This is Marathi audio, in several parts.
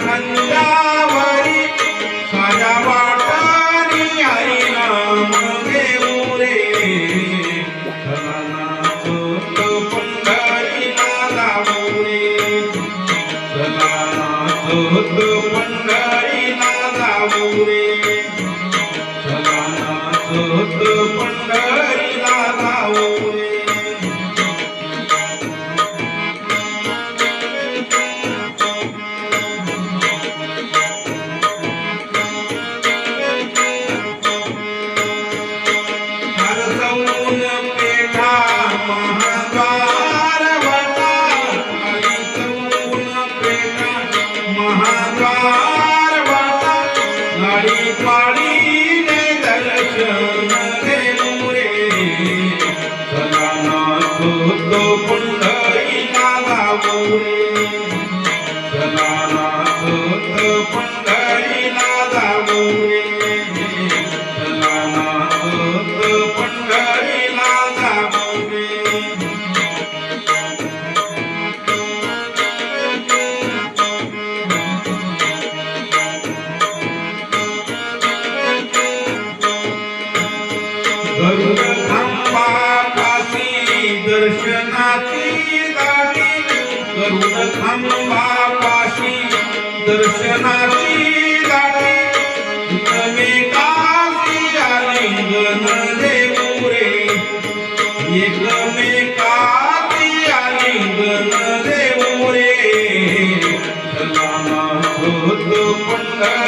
खंडावरी साऱ्या वाटानी हरी नाम घेऊ रे पंढरी नादावू रे सदानाथ पंढरी नादावू रे सदानाथ ऋतु पुंडरी नादावळे जलानाथ पुंडरी नादावळे जलानाथ पुंडरी नादावळे गरुड थांबा अंबापाशी दर्शनाची गाणी काशी आलिंगन देपुरे एकमेकाशी आलिंगन देपुरे पंढर.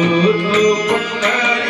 Tutu Pundari